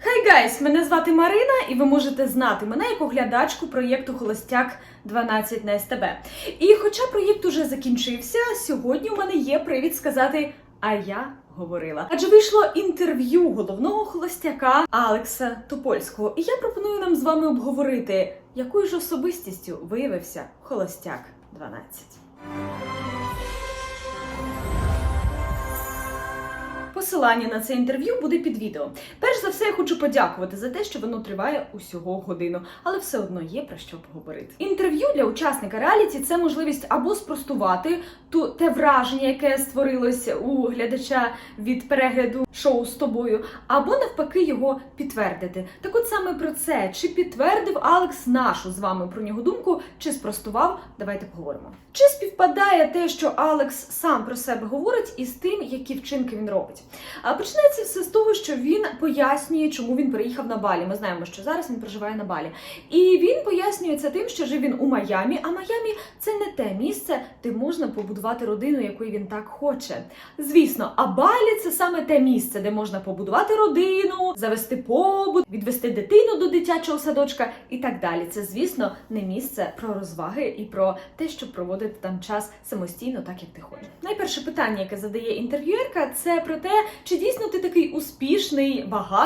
Хай гайс! Мене звати Марина, і ви можете знати мене як оглядачку проєкту Холостяк 12 на СТБ. І хоча проєкт уже закінчився, сьогодні у мене є привід сказати, а я говорила. Адже вийшло інтерв'ю головного холостяка Алекса Топольського. І я пропоную нам з вами обговорити, якою ж особистістю виявився Холостяк 12. Посилання на це інтерв'ю буде під відео. Перш за все, я хочу подякувати за те, що воно триває усього годину, але все одно є про що поговорити. Інтерв'ю для учасника реаліті це можливість або спростувати ту те враження, яке створилось у глядача від перегляду шоу з тобою, або навпаки його підтвердити. Так от саме про це чи підтвердив Алекс нашу з вами про нього думку, чи спростував? Давайте поговоримо. Чи співпадає те, що Алекс сам про себе говорить, із тим, які вчинки він робить? А починається все з того, що він пояснює, чому він приїхав на Балі. Ми знаємо, що зараз він проживає на Балі. І він пояснює це тим, що жив він у Майамі, а Майамі це не те місце, де можна побудувати родину, якої він так хоче. Звісно, а Балі це саме те місце, де можна побудувати родину, завести побут, відвести дитину до дитячого садочка і так далі. Це, звісно, не місце про розваги і про те, щоб проводити там час самостійно, так як ти хочеш. Найперше питання, яке задає інтерв'юерка, це про те, чи дійсно ти такий успішний, багатий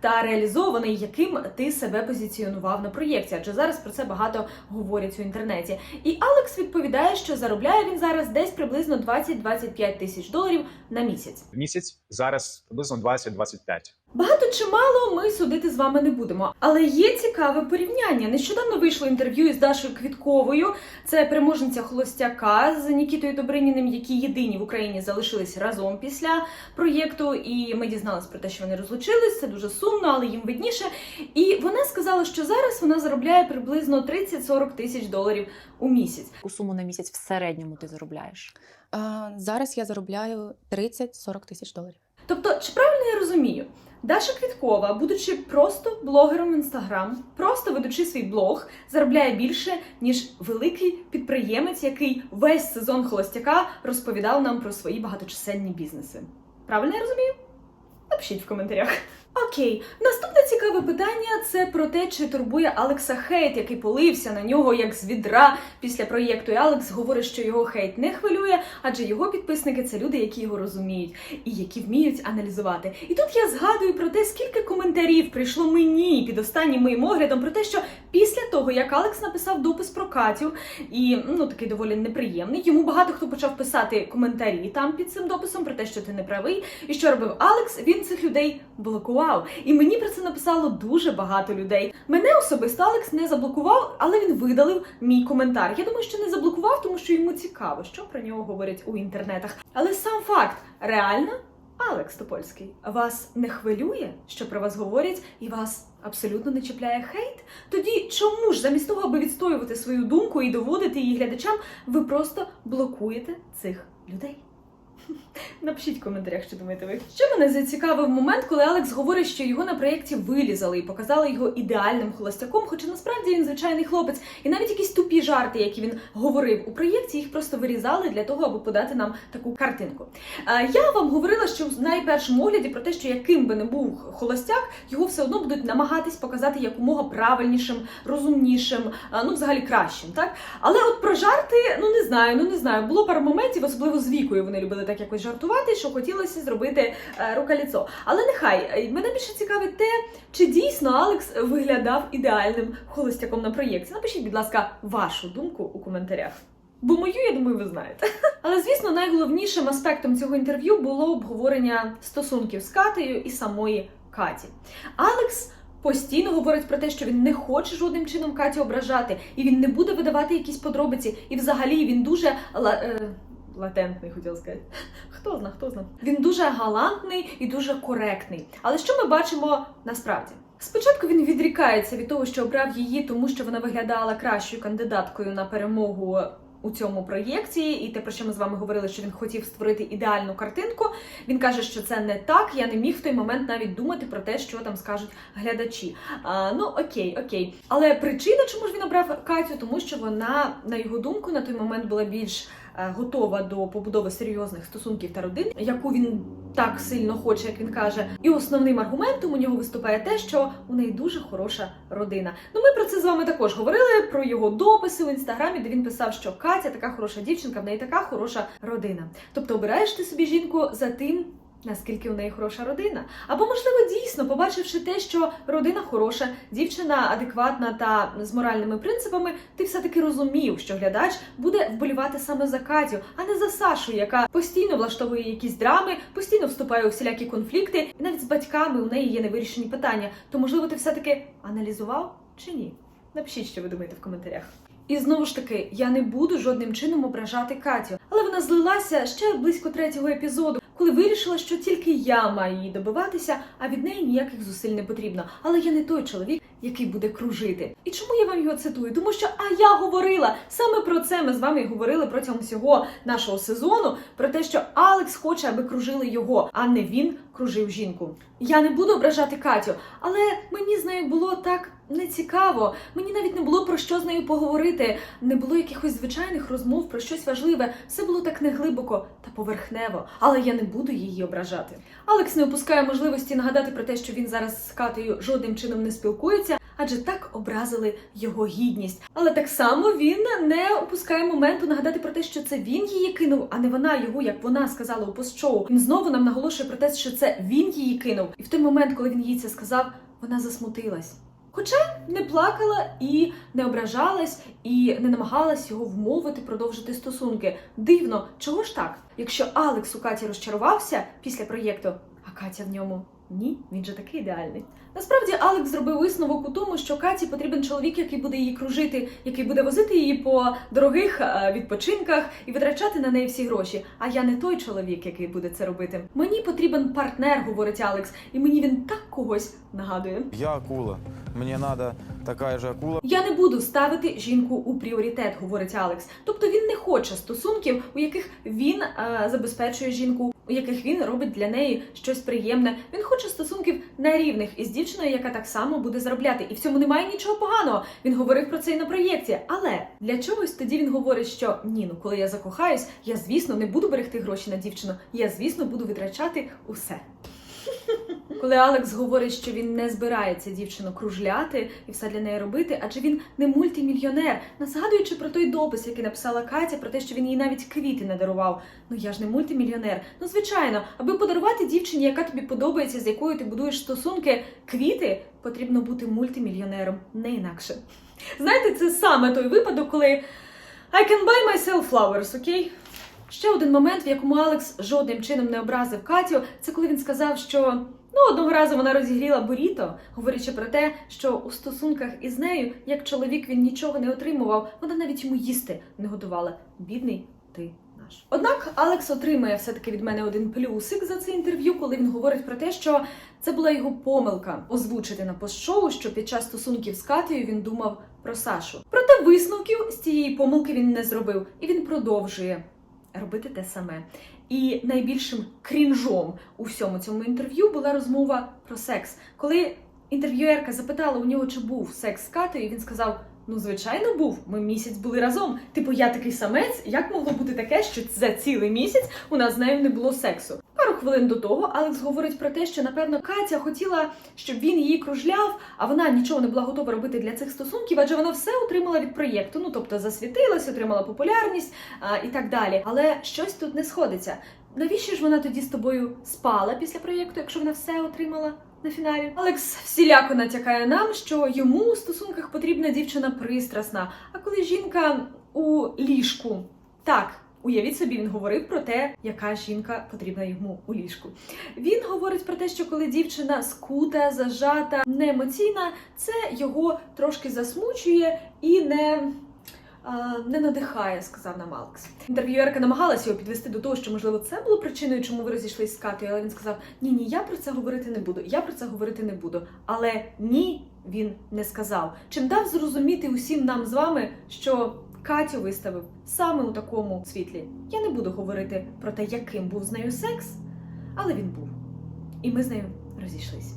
та реалізований, яким ти себе позиціонував на проєкті. Адже зараз про це багато говорять у інтернеті. І Алекс відповідає, що заробляє він зараз десь приблизно 20-25 тисяч доларів на місяць. місяць зараз приблизно 20-25. Багато чи мало ми судити з вами не будемо, але є цікаве порівняння. Нещодавно вийшло інтерв'ю із Дашою Квітковою. Це переможниця холостяка з Нікітою Добриніним, які єдині в Україні залишились разом після проєкту. І ми дізналися про те, що вони розлучились. Це дуже сумно, але їм видніше. І вона сказала, що зараз вона заробляє приблизно 30-40 тисяч доларів у місяць. Яку суму на місяць в середньому ти заробляєш? А, зараз я заробляю 30-40 тисяч доларів. Тобто, чи правильно я розумію? Даша Квіткова, будучи просто блогером в інстаграм, просто ведучи свій блог, заробляє більше, ніж великий підприємець, який весь сезон холостяка розповідав нам про свої багаточисельні бізнеси. Правильно я розумію? Напишіть в коментарях. Окей, наступне цікаве питання це про те, чи турбує Алекса хейт, який полився на нього як з відра після проєкту. І Алекс говорить, що його хейт не хвилює, адже його підписники це люди, які його розуміють і які вміють аналізувати. І тут я згадую про те, скільки коментарів прийшло мені під останнім моїм оглядом про те, що після того, як Алекс написав допис про Катю, і ну такий доволі неприємний, йому багато хто почав писати коментарі там під цим дописом про те, що ти не правий. І що робив Алекс? Він цих людей блокував. І мені про це написало дуже багато людей. Мене особисто Алекс не заблокував, але він видалив мій коментар. Я думаю, що не заблокував, тому що йому цікаво, що про нього говорять у інтернетах. Але сам факт реально. Алекс Топольський, вас не хвилює, що про вас говорять, і вас абсолютно не чіпляє хейт? Тоді чому ж замість того, аби відстоювати свою думку і доводити її глядачам, ви просто блокуєте цих людей? Напишіть в коментарях, що думаєте ви. Що мене зацікавив момент, коли Алекс говорить, що його на проєкті вилізали і показали його ідеальним холостяком, хоча насправді він звичайний хлопець. І навіть якісь тупі жарти, які він говорив у проєкті, їх просто вирізали для того, аби подати нам таку картинку. Е, Я вам говорила, що в найпершому огляді про те, що яким би не був холостяк, його все одно будуть намагатись показати якомога правильнішим, розумнішим, е, ну взагалі кращим, так? Але от про жарти, ну не знаю, ну не знаю. Було пару моментів, особливо з вікою вони любили так якось жартувати, що хотілося зробити е, рукаліцо. Але нехай е, мене більше цікавить те, чи дійсно Алекс виглядав ідеальним холостяком на проєкті. Напишіть, будь ласка, вашу думку у коментарях. Бо мою, я думаю, ви знаєте. Але звісно, найголовнішим аспектом цього інтерв'ю було обговорення стосунків з Катею і самої Каті. Алекс постійно говорить про те, що він не хоче жодним чином Катю ображати, і він не буде видавати якісь подробиці. І взагалі він дуже ла- е, латентний, хотіла сказати. Хто зна, хто зна. Він дуже галантний і дуже коректний. Але що ми бачимо насправді? Спочатку він відрікається від того, що обрав її, тому що вона виглядала кращою кандидаткою на перемогу у цьому проєкті, і те, про що ми з вами говорили, що він хотів створити ідеальну картинку. Він каже, що це не так. Я не міг в той момент навіть думати про те, що там скажуть глядачі. А, ну окей, окей. Але причина, чому ж він обрав Катю, тому що вона, на його думку, на той момент була більш готова до побудови серйозних стосунків та родин, яку він так сильно хоче, як він каже. І основним аргументом у нього виступає те, що у неї дуже хороша родина. Ну, ми про це з вами також говорили про його дописи в інстаграмі, де він писав, що Катя така хороша дівчинка, в неї така хороша родина. Тобто обираєш ти собі жінку за тим. Наскільки у неї хороша родина, або можливо дійсно побачивши те, що родина хороша, дівчина адекватна та з моральними принципами, ти все таки розумів, що глядач буде вболівати саме за Катю, а не за Сашу, яка постійно влаштовує якісь драми, постійно вступає у всілякі конфлікти, і навіть з батьками у неї є невирішені питання. То можливо, ти все таки аналізував чи ні? Напишіть, що ви думаєте в коментарях. І знову ж таки, я не буду жодним чином ображати Катю, але вона злилася ще близько третього епізоду, коли вирішила, що тільки я маю її добиватися, а від неї ніяких зусиль не потрібно. Але я не той чоловік, який буде кружити. І чому я вам його цитую? Тому що а я говорила саме про це. Ми з вами говорили протягом всього нашого сезону про те, що Алекс хоче, аби кружили його, а не він кружив жінку. Я не буду ображати Катю, але мені з нею було так не цікаво. Мені навіть не було про що з нею поговорити, не було якихось звичайних розмов про щось важливе. Все було так неглибоко та поверхнево, але я не буду її ображати. Алекс не опускає можливості нагадати про те, що він зараз з Катею жодним чином не спілкується, адже так образили його гідність. Але так само він не опускає моменту нагадати про те, що це він її кинув, а не вона його, як вона сказала у постшоу. Він знову нам наголошує про те, що це він її кинув. І в той момент, коли він їй це сказав, вона засмутилась. Хоча не плакала і не ображалась, і не намагалась його вмовити продовжити стосунки. Дивно, чого ж так? Якщо Алекс у Каті розчарувався після проєкту, а Катя в ньому ні, він же такий ідеальний. Насправді Алекс зробив висновок у тому, що Каті потрібен чоловік, який буде її кружити, який буде возити її по дорогих е, відпочинках і витрачати на неї всі гроші. А я не той чоловік, який буде це робити. Мені потрібен партнер, говорить Алекс, і мені він так когось нагадує. Я акула. Мне надо такая же акула. Я не буду ставити жінку у пріоритет, говорить Алекс. Тобто він не хоче стосунків, у яких він е, забезпечує жінку, у яких він робить для неї щось приємне. Він хоче стосунків на рівних із дівчиною, яка так само буде заробляти. І в цьому немає нічого поганого. Він говорив про це і на проєкті. Але для чогось тоді він говорить, що ні, ну коли я закохаюсь, я звісно не буду берегти гроші на дівчину. Я звісно буду витрачати усе. Коли Алекс говорить, що він не збирається дівчину кружляти і все для неї робити, адже він не мультимільйонер, не згадуючи про той допис, який написала Катя, про те, що він їй навіть квіти не дарував. Ну я ж не мультимільйонер. Ну звичайно, аби подарувати дівчині, яка тобі подобається, з якою ти будуєш стосунки, квіти, потрібно бути мультимільйонером, не інакше. Знаєте, це саме той випадок, коли I can buy myself flowers, окей? Ще один момент, в якому Алекс жодним чином не образив Катю, це коли він сказав, що ну одного разу вона розігріла буріто, говорячи про те, що у стосунках із нею, як чоловік, він нічого не отримував, вона навіть йому їсти не готувала. Бідний ти наш. Однак Алекс отримає все-таки від мене один плюсик за це інтерв'ю, коли він говорить про те, що це була його помилка озвучити на постшоу, що під час стосунків з Катею він думав про Сашу. Проте висновків з цієї помилки він не зробив, і він продовжує робити те саме. І найбільшим крінжом у всьому цьому інтерв'ю була розмова про секс. Коли інтерв'юерка запитала у нього, чи був секс з катою, він сказав: Ну, звичайно, був. Ми місяць були разом. Типу, я такий самець. Як могло бути таке, що за цілий місяць у нас з нею не було сексу? Пару хвилин до того Алекс говорить про те, що напевно Катя хотіла, щоб він її кружляв, а вона нічого не була готова робити для цих стосунків, адже вона все отримала від проєкту. Ну тобто засвітилась, отримала популярність а, і так далі. Але щось тут не сходиться. Навіщо ж вона тоді з тобою спала після проєкту, якщо вона все отримала? На фіналі Алекс всіляко натякає нам, що йому у стосунках потрібна дівчина пристрасна. А коли жінка у ліжку, так уявіть собі, він говорив про те, яка жінка потрібна йому у ліжку. Він говорить про те, що коли дівчина скута, зажата, неемоційна, це його трошки засмучує і не. Не надихає, сказав нам Алекс. Інтерв'юерка намагалася його підвести до того, що можливо це було причиною, чому ви розійшлися з Катою, але він сказав: Ні, ні, я про це говорити не буду. Я про це говорити не буду. Але ні, він не сказав. Чим дав зрозуміти усім нам з вами, що Катю виставив саме у такому світлі. Я не буду говорити про те, яким був з нею секс, але він був. І ми з нею розійшлись.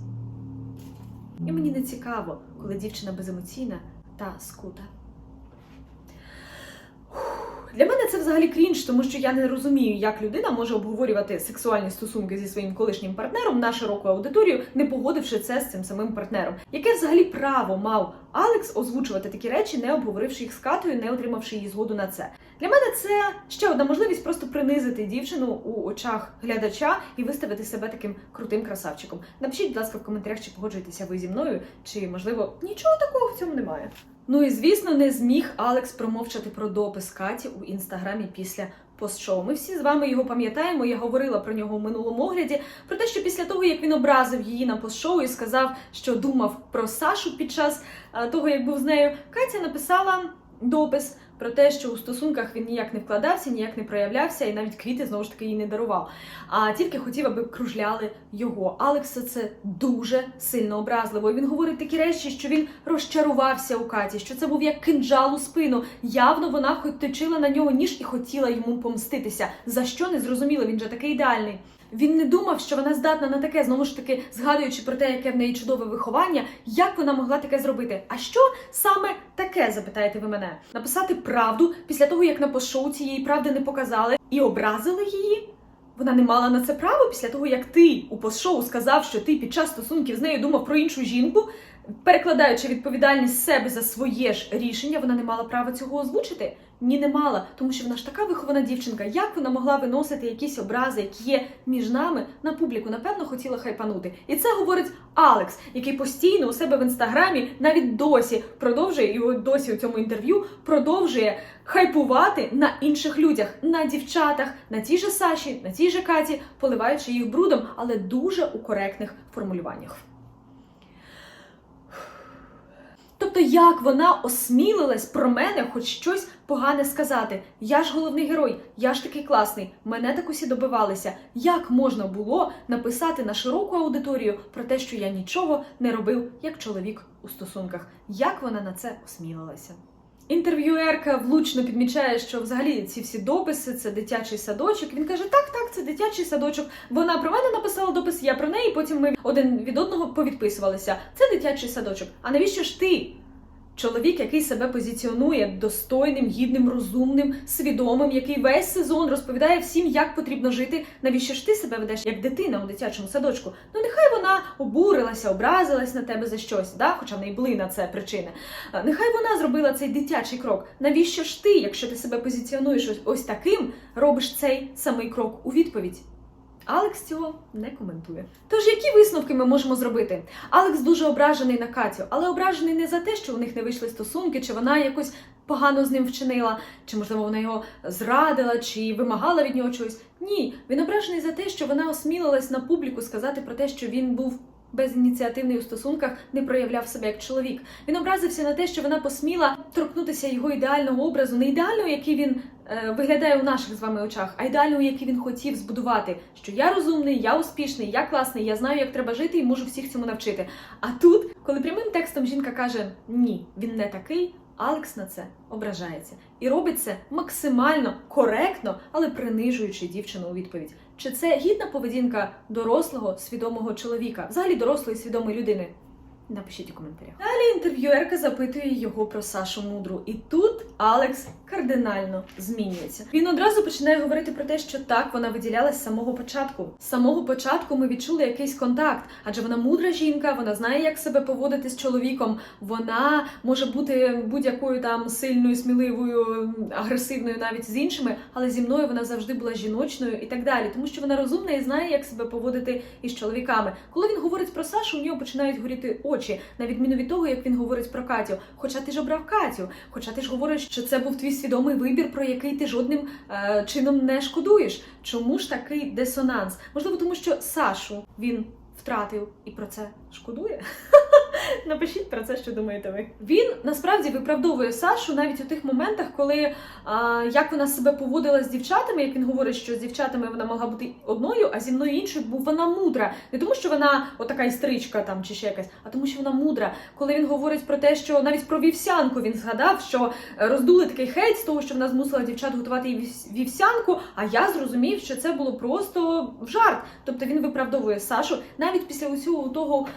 І мені не цікаво, коли дівчина беземоційна та скута. Для мене це взагалі крінж, тому що я не розумію, як людина може обговорювати сексуальні стосунки зі своїм колишнім партнером на широку аудиторію, не погодивши це з цим самим партнером. Яке взагалі право мав Алекс озвучувати такі речі, не обговоривши їх з Катою, не отримавши її згоду на це? Для мене це ще одна можливість просто принизити дівчину у очах глядача і виставити себе таким крутим красавчиком. Напишіть, будь ласка, в коментарях, чи погоджуєтеся ви зі мною, чи можливо нічого такого в цьому немає. Ну і звісно, не зміг Алекс промовчати про допис Каті у інстаграмі після постшоу. Ми всі з вами його пам'ятаємо. Я говорила про нього в минулому огляді. Про те, що після того, як він образив її на постшоу і сказав, що думав про Сашу під час е, того, як був з нею, Катя написала допис про те, що у стосунках він ніяк не вкладався, ніяк не проявлявся, і навіть квіти знову ж таки їй не дарував. А тільки хотів, аби кружляли його. Алекса це дуже сильно образливо. І він говорить такі речі, що він розчарувався у Каті, що це був як кинджал у спину. Явно вона хоч точила на нього ніж і хотіла йому помститися. За що не зрозуміло, він же такий ідеальний. Він не думав, що вона здатна на таке, знову ж таки, згадуючи про те, яке в неї чудове виховання, як вона могла таке зробити. А що саме таке, запитаєте ви мене? Написати правду після того, як на пошоу цієї правди не показали і образили її? Вона не мала на це право після того, як ти у постшоу сказав, що ти під час стосунків з нею думав про іншу жінку, перекладаючи відповідальність себе за своє ж рішення, вона не мала права цього озвучити? Ні, не мала, тому що вона ж така вихована дівчинка. Як вона могла виносити якісь образи, які є між нами на публіку? Напевно, хотіла хайпанути. І це говорить Алекс, який постійно у себе в інстаграмі навіть досі продовжує і досі у цьому інтерв'ю продовжує хайпувати на інших людях, на дівчатах, на тій же Саші, на тій же Каті, поливаючи їх брудом, але дуже у коректних формулюваннях. Тобто, як вона осмілилась про мене хоч щось погане сказати? Я ж головний герой, я ж такий класний, мене так усі добивалися. Як можна було написати на широку аудиторію про те, що я нічого не робив як чоловік у стосунках? Як вона на це осмілилася? Інтерв'юерка влучно підмічає, що взагалі ці всі дописи це дитячий садочок. Він каже: Так, так, це дитячий садочок. Вона про мене написала допис, я про неї. Потім ми один від одного повідписувалися. Це дитячий садочок. А навіщо ж ти? Чоловік, який себе позиціонує достойним, гідним, розумним, свідомим, який весь сезон розповідає всім, як потрібно жити. Навіщо ж ти себе ведеш як дитина у дитячому садочку? Ну нехай вона обурилася, образилась на тебе за щось, да? хоча в неї були на це причини. Нехай вона зробила цей дитячий крок. Навіщо ж ти, якщо ти себе позиціонуєш ось- таким, робиш цей самий крок у відповідь? Алекс цього не коментує. Тож, які висновки ми можемо зробити? Алекс дуже ображений на Катю, але ображений не за те, що у них не вийшли стосунки, чи вона якось погано з ним вчинила, чи можливо вона його зрадила, чи вимагала від нього чогось. Ні, він ображений за те, що вона осмілилась на публіку сказати про те, що він був. Безініціативний у стосунках не проявляв себе як чоловік. Він образився на те, що вона посміла торкнутися його ідеального образу, не ідеального, який він е, виглядає у наших з вами очах, а ідеального, який він хотів збудувати. Що я розумний, я успішний, я класний, я знаю, як треба жити і можу всіх цьому навчити. А тут, коли прямим текстом жінка каже ні, він не такий. Алекс на це ображається і робить це максимально коректно, але принижуючи дівчину у відповідь. Чи це гідна поведінка дорослого свідомого чоловіка, взагалі дорослої свідомої людини? Напишіть у коментарях. Далі інтерв'юерка запитує його про Сашу Мудру, і тут Алекс кардинально змінюється. Він одразу починає говорити про те, що так вона виділялась з самого початку. З самого початку ми відчули якийсь контакт, адже вона мудра жінка, вона знає, як себе поводити з чоловіком. Вона може бути будь-якою там сильною, сміливою, агресивною навіть з іншими, але зі мною вона завжди була жіночною і так далі, тому що вона розумна і знає, як себе поводити із чоловіками. Коли він говорить про Сашу, у нього починають горіти очі, на відміну від того, як він говорить про Катю. Хоча ти ж обрав Катю, хоча ти ж говориш, що це був твій свідомий вибір, про який ти жодним е, чином не шкодуєш. Чому ж такий дисонанс? Можливо, тому що Сашу він втратив і про це шкодує. Напишіть про це, що думаєте ви. Він насправді виправдовує Сашу навіть у тих моментах, коли а, як вона себе поводила з дівчатами, як він говорить, що з дівчатами вона могла бути одною, а зі мною іншою, бо вона мудра. Не тому, що вона отака істричка там чи ще якась, а тому, що вона мудра. Коли він говорить про те, що навіть про вівсянку він згадав, що е, роздули такий хейт з того, що вона змусила дівчат готувати їй вівс- вівсянку. А я зрозумів, що це було просто жарт. Тобто він виправдовує Сашу навіть після усього того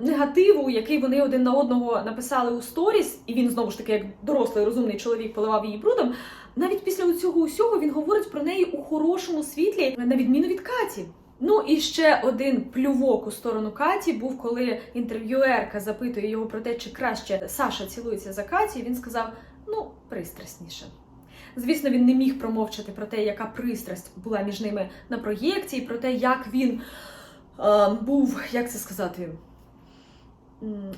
негативу, який вони один на одного написали у сторіс, і він знову ж таки, як дорослий розумний чоловік, поливав її брудом. Навіть після цього усього він говорить про неї у хорошому світлі, на відміну від Каті. Ну і ще один плювок у сторону Каті був, коли інтерв'юерка запитує його про те, чи краще Саша цілується за Каті. Він сказав: ну, пристрасніше. Звісно, він не міг промовчати про те, яка пристрасть була між ними на проєкті, і про те, як він е, був, як це сказати,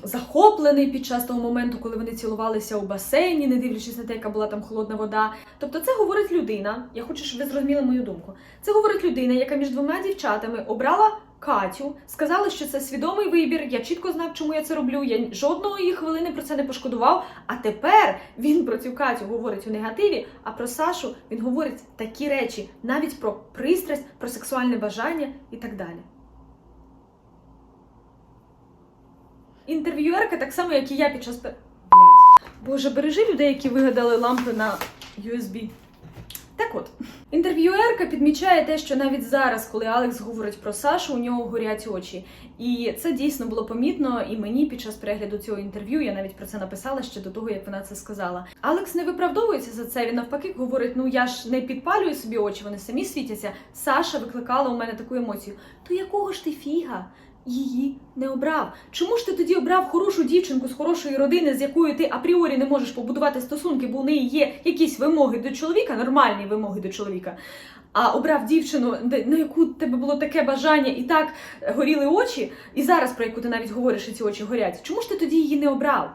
захоплений під час того моменту, коли вони цілувалися у басейні, не дивлячись на те, яка була там холодна вода. Тобто, це говорить людина. Я хочу, щоб ви зрозуміли мою думку. Це говорить людина, яка між двома дівчатами обрала. Катю сказала, що це свідомий вибір. Я чітко знав, чому я це роблю. Я жодної хвилини про це не пошкодував. А тепер він про цю Катю говорить у негативі, а про Сашу він говорить такі речі, навіть про пристрасть, про сексуальне бажання і так далі. Інтерв'юерка так само, як і я під час пе- Боже, бережи людей, які вигадали лампи на USB. Так от, інтерв'юерка підмічає те, що навіть зараз, коли Алекс говорить про Сашу, у нього горять очі. І це дійсно було помітно. І мені під час перегляду цього інтерв'ю я навіть про це написала ще до того, як вона це сказала. Алекс не виправдовується за це. Він навпаки говорить: ну я ж не підпалюю собі очі, вони самі світяться. Саша викликала у мене таку емоцію. То якого ж ти фіга? Її не обрав. Чому ж ти тоді обрав хорошу дівчинку з хорошої родини, з якою ти апріорі не можеш побудувати стосунки, бо у неї є якісь вимоги до чоловіка, нормальні вимоги до чоловіка. А обрав дівчину, на яку тебе було таке бажання, і так горіли очі, і зараз про яку ти навіть говориш, і ці очі горять. Чому ж ти тоді її не обрав?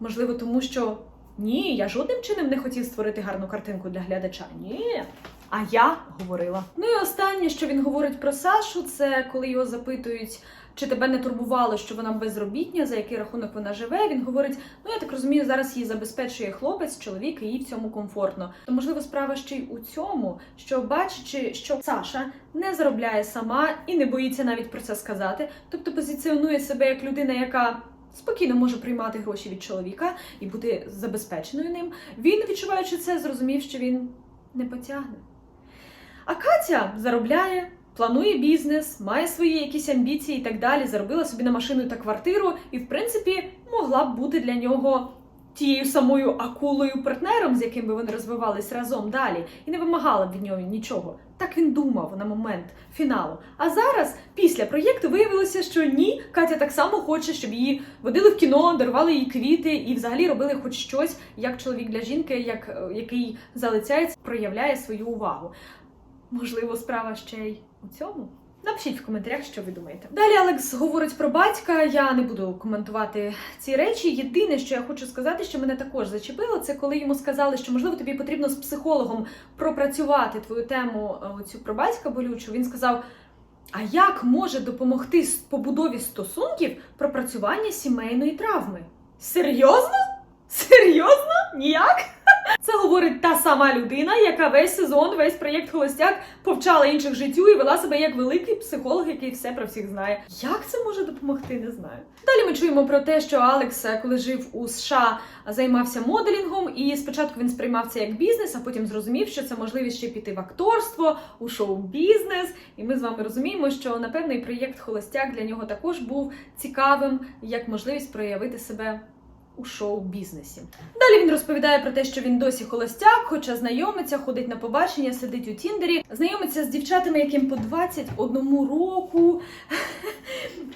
Можливо, тому що ні, я жодним чином не хотів створити гарну картинку для глядача. Ні. А я говорила. Ну і останнє, що він говорить про Сашу, це коли його запитують, чи тебе не турбувало, що вона безробітня, за який рахунок вона живе. Він говорить: ну я так розумію, зараз її забезпечує хлопець, чоловік, і їй в цьому комфортно. То можливо, справа ще й у цьому, що бачачи, що Саша не заробляє сама і не боїться навіть про це сказати, тобто позиціонує себе як людина, яка. Спокійно може приймати гроші від чоловіка і бути забезпеченою ним. Він, відчуваючи це, зрозумів, що він не потягне. А Катя заробляє, планує бізнес, має свої якісь амбіції і так далі, заробила собі на машину та квартиру, і, в принципі, могла б бути для нього тією самою акулою партнером, з яким би вони розвивались разом далі, і не вимагала б від нього нічого. Так він думав на момент фіналу. А зараз, після проєкту, виявилося, що ні, Катя так само хоче, щоб її водили в кіно, дарували їй квіти і взагалі робили хоч щось, як чоловік для жінки, як е, який залицяється, проявляє свою увагу. Можливо, справа ще й у цьому. Напишіть в коментарях, що ви думаєте. Далі Алекс говорить про батька. Я не буду коментувати ці речі. Єдине, що я хочу сказати, що мене також зачепило, це коли йому сказали, що можливо тобі потрібно з психологом пропрацювати твою тему е, цю про батька болючу. Він сказав: а як може допомогти побудові стосунків пропрацювання сімейної травми? Серйозно? Серйозно? Ніяк? Це говорить та сама людина, яка весь сезон, весь проєкт Холостяк повчала інших життю і вела себе як великий психолог, який все про всіх знає. Як це може допомогти, не знаю. Далі ми чуємо про те, що Алекс, е, коли жив у США, займався моделінгом, і спочатку він сприймав це як бізнес, а потім зрозумів, що це можливість ще піти в акторство, у шоу-бізнес. І ми з вами розуміємо, що напевно і проєкт Холостяк для нього також був цікавим як можливість проявити себе у шоу-бізнесі. Далі він розповідає про те, що він досі холостяк, хоча знайомиться, ходить на побачення, сидить у Тіндері, знайомиться з дівчатами, яким по 21 року.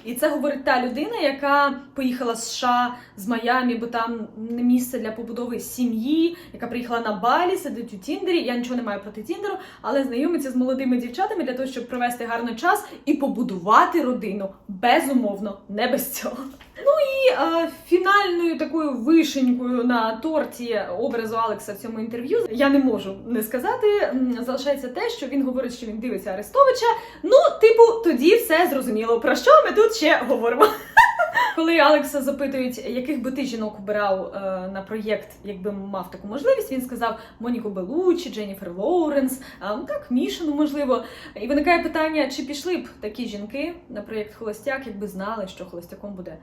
І це говорить та людина, яка поїхала з США з Майамі, бо там не місце для побудови сім'ї, яка приїхала на Балі, сидить у Тіндері. Я нічого не маю проти Тіндеру, але знайомиться з молодими дівчатами для того, щоб провести гарний час і побудувати родину. Безумовно, не без цього. Ну і е, фінальною такою вишенькою на торті образу Алекса в цьому інтерв'ю я не можу не сказати. Залишається те, що він говорить, що він дивиться Арестовича. Ну, типу, тоді все зрозуміло. Про що ми тут ще говоримо? Коли Алекса запитують, яких би ти жінок обирав е, на проєкт, якби мав таку можливість, він сказав Моніку Белучі, Дженніфер Лоуренс, ну так, Мішину, можливо. І виникає питання, чи пішли б такі жінки на проєкт Холостяк, якби знали, що холостяком буде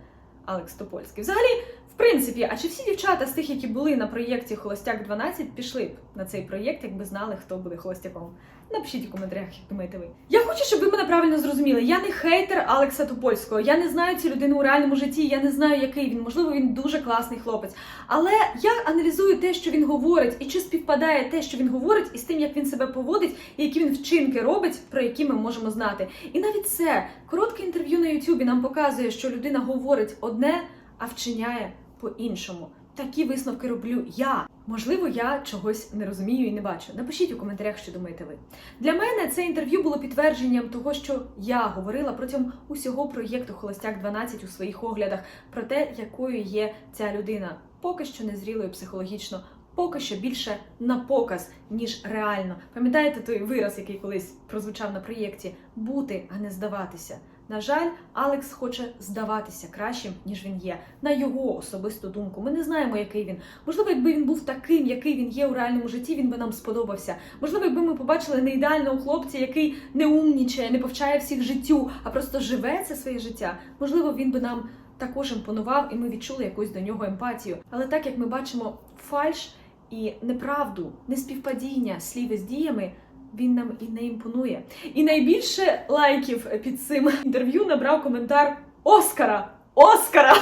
Алекс Топольський. Взагалі, в принципі, а чи всі дівчата з тих, які були на проєкті Холостяк 12, пішли б на цей проєкт, якби знали, хто буде холостяком? Напишіть у коментарях, як думаєте ви. Я хочу, щоб ви мене правильно зрозуміли. Я не хейтер Алекса Топольського. Я не знаю цю людину у реальному житті. Я не знаю, який він. Можливо, він дуже класний хлопець. Але я аналізую те, що він говорить, і чи співпадає те, що він говорить, із тим, як він себе поводить, і які він вчинки робить, про які ми можемо знати. І навіть це коротке інтерв'ю на Ютубі нам показує, що людина говорить одне, а вчиняє по-іншому. Такі висновки роблю я. Можливо, я чогось не розумію і не бачу. Напишіть у коментарях, що думаєте ви. Для мене це інтерв'ю було підтвердженням того, що я говорила протягом усього проєкту Холостяк 12 у своїх оглядах про те, якою є ця людина, поки що незрілою психологічно. Поки що більше на показ, ніж реально. Пам'ятаєте той вираз, який колись прозвучав на проєкті бути, а не здаватися. На жаль, Алекс хоче здаватися кращим, ніж він є. На його особисту думку. Ми не знаємо, який він. Можливо, якби він був таким, який він є у реальному житті, він би нам сподобався. Можливо, якби ми побачили не ідеального хлопця, який не умнічає, не повчає всіх життю, а просто живе це своє життя. Можливо, він би нам також імпонував, і ми відчули якусь до нього емпатію. Але так як ми бачимо фальш і неправду, неспівпадіння слів із діями. Він нам і не імпонує. І найбільше лайків під цим інтерв'ю набрав коментар Оскара! Оскара!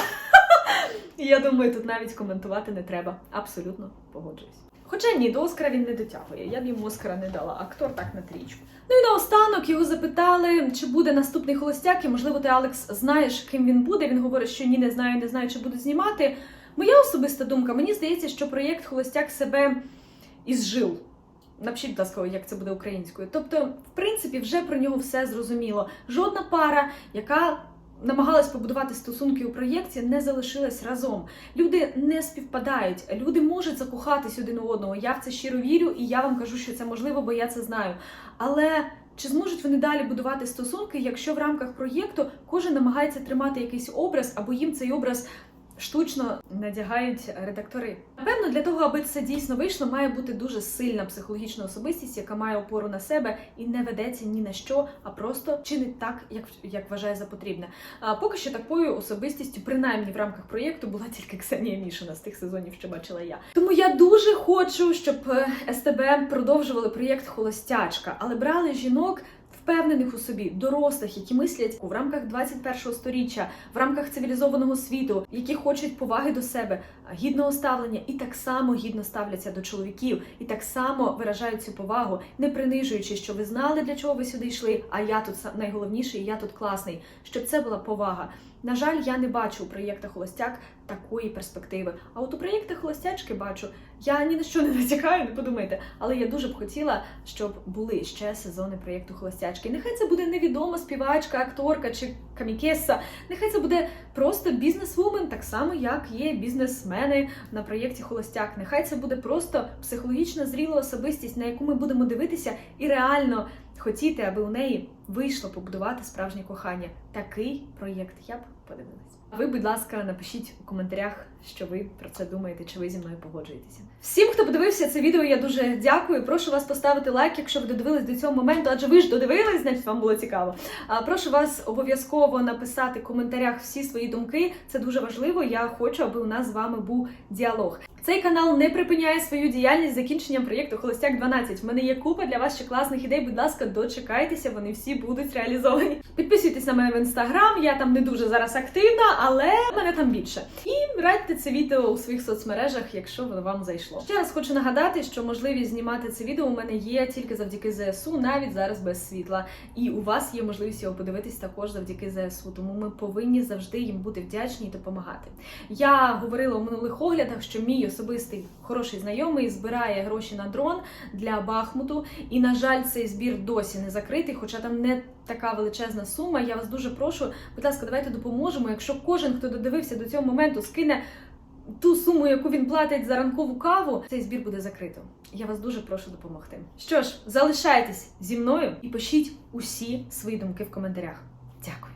Я думаю, тут навіть коментувати не треба. Абсолютно погоджуюсь. Хоча ні, до Оскара він не дотягує. Я б йому Оскара не дала. Актор так на трічку. Ну і наостанок його запитали, чи буде наступний холостяк, і можливо, ти Алекс знаєш, ким він буде. Він говорить, що ні, не знаю, не знаю, чи буду знімати. Моя особиста думка, мені здається, що проєкт Холостяк себе ізжив. Напишіть, будь ласка, як це буде українською. Тобто, в принципі, вже про нього все зрозуміло. Жодна пара, яка намагалась побудувати стосунки у проєкті, не залишилась разом. Люди не співпадають, люди можуть закохатись один у одного. Я в це щиро вірю, і я вам кажу, що це можливо, бо я це знаю. Але чи зможуть вони далі будувати стосунки, якщо в рамках проєкту кожен намагається тримати якийсь образ, або їм цей образ штучно надягають редактори. Напевно, для того, аби це дійсно вийшло, має бути дуже сильна психологічна особистість, яка має опору на себе і не ведеться ні на що, а просто чинить так, як, як вважає за потрібне. А поки що такою особистістю, принаймні в рамках проєкту, була тільки Ксенія Мішина з тих сезонів, що бачила я. Тому я дуже хочу, щоб е, СТБ продовжували проєкт Холостячка, але брали жінок. Впевнених у собі, дорослих, які мислять в рамках 21-го сторіччя, в рамках цивілізованого світу, які хочуть поваги до себе, гідного ставлення, і так само гідно ставляться до чоловіків, і так само виражають цю повагу, не принижуючи, що ви знали, для чого ви сюди йшли. А я тут найголовніший, я тут класний. Щоб це була повага. На жаль, я не бачу у проєктах Холостяк такої перспективи. А от у проєктах Холостячки бачу. Я ні на що не натякаю, не подумайте. Але я дуже б хотіла, щоб були ще сезони проєкту Холостячки. Нехай це буде невідома співачка, акторка чи камікеса. Нехай це буде просто бізнес-вумен, так само, як є бізнесмени на проєкті Холостяк. Нехай це буде просто психологічно зріла особистість, на яку ми будемо дивитися і реально хотіти, аби у неї вийшло побудувати справжнє кохання. Такий проєкт я б подивилась. А ви, будь ласка, напишіть у коментарях, що ви про це думаєте, чи ви зі мною погоджуєтеся. Всім, хто подивився це відео, я дуже дякую. Прошу вас поставити лайк, якщо ви додивились до цього моменту, адже ви ж додивились, значить вам було цікаво. А прошу вас обов'язково написати в коментарях всі свої думки. Це дуже важливо. Я хочу, аби у нас з вами був діалог. Цей канал не припиняє свою діяльність закінченням проєкту Холостяк 12. В мене є купа для вас ще класних ідей. Будь ласка, дочекайтеся, вони всі будуть реалізовані. Підписуйтесь на мене в інстаграм. Я там не дуже зараз активна, але мене там більше. І радьте це відео у своїх соцмережах, якщо воно вам зайшло. Ще раз хочу нагадати, що можливість знімати це відео у мене є тільки завдяки ЗСУ, навіть зараз без світла. І у вас є можливість його подивитись також завдяки ЗСУ. Тому ми повинні завжди їм бути вдячні і допомагати. Я говорила у минулих оглядах, що мій особистий хороший знайомий збирає гроші на дрон для Бахмуту. І, на жаль, цей збір досі не закритий, хоча там не така величезна сума. Я вас дуже прошу, будь ласка, давайте допоможемо. Якщо кожен, хто додивився до цього моменту, скине ту суму, яку він платить за ранкову каву, цей збір буде закрито. Я вас дуже прошу допомогти. Що ж, залишайтесь зі мною і пишіть усі свої думки в коментарях. Дякую.